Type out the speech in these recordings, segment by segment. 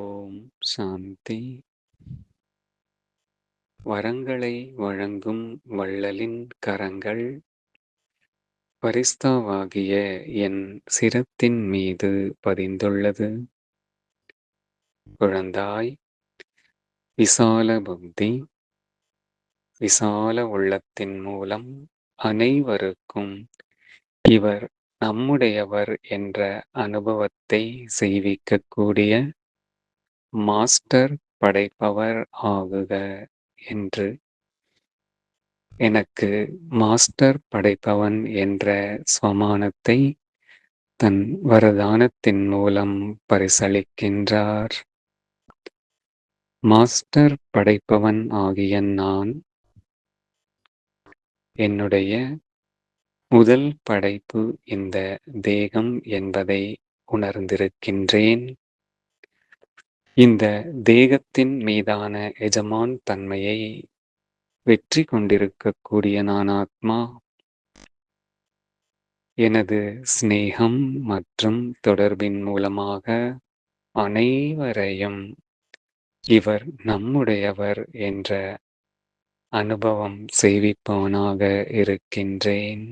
ஓம் சாந்தி. வரங்களை வழங்கும் வள்ளலின் கரங்கள். பரிஸ்தாவாகிய என் சிரத்தின் மீது பதிந்துள்ளது. குழந்தாய் விசால புத்தி விசால உள்ளத்தின் மூலம் அனைவருக்கும் இவர் நம்முடையவர் என்ற அனுபவத்தை செய்விக்கக்கூடிய மாஸ்டர் படைப்பவர் ஆகுக என்று. எனக்கு மாஸ்டர் படைப்பவன் என்ற ஸ்வமானத்தை தன் வரதானத்தின் மூலம் பரிசளிக்கின்றார். மாஸ்டர் படைப்பவன் ஆகிய நான் என்னுடைய முதல் படைப்பு இந்த தேகம் என்பதை உணர்ந்திருக்கின்றேன். இந்த தேகத்தின் மீதான எஜமான் தன்மையை வெற்றி கொண்டிருக்கக்கூடிய நான் ஆத்மா. எனது சிநேகம் மற்றும் தொடர்பின் மூலமாக அனைவரையும் இவர் நம்முடையவர் என்ற அனுபவம் செய்விப்பவனாக இருக்கின்றேன்.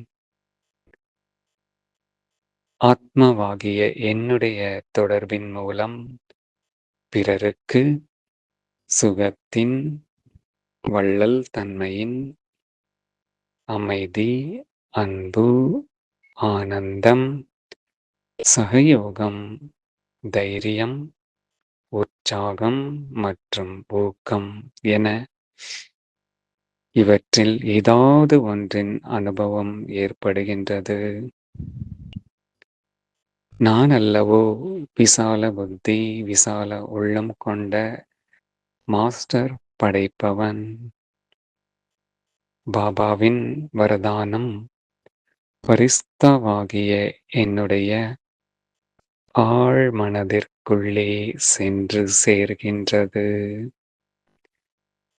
ஆத்மாவாகிய என்னுடைய தொடர்பின் மூலம் பிறருக்கு சுகத்தின் வள்ளல் தன்மையின் அமைதி அன்பு ஆனந்தம் சகயோகம் தைரியம் உற்சாகம் மற்றும் ஊக்கம் என இவற்றில் ஏதாவது ஒன்றின் அனுபவம் ஏற்படுகின்றது. நான் அல்லவோ விசால புத்தி விசால உள்ளம் கொண்ட மாஸ்டர் படைப்பவன். பாபாவின் வரதானம் பரிஸ்தாவாகிய என்னுடைய ஆழ் மனதிற்குள்ளே சென்று சேர்கின்றது.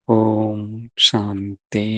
ஓம் சாந்தி.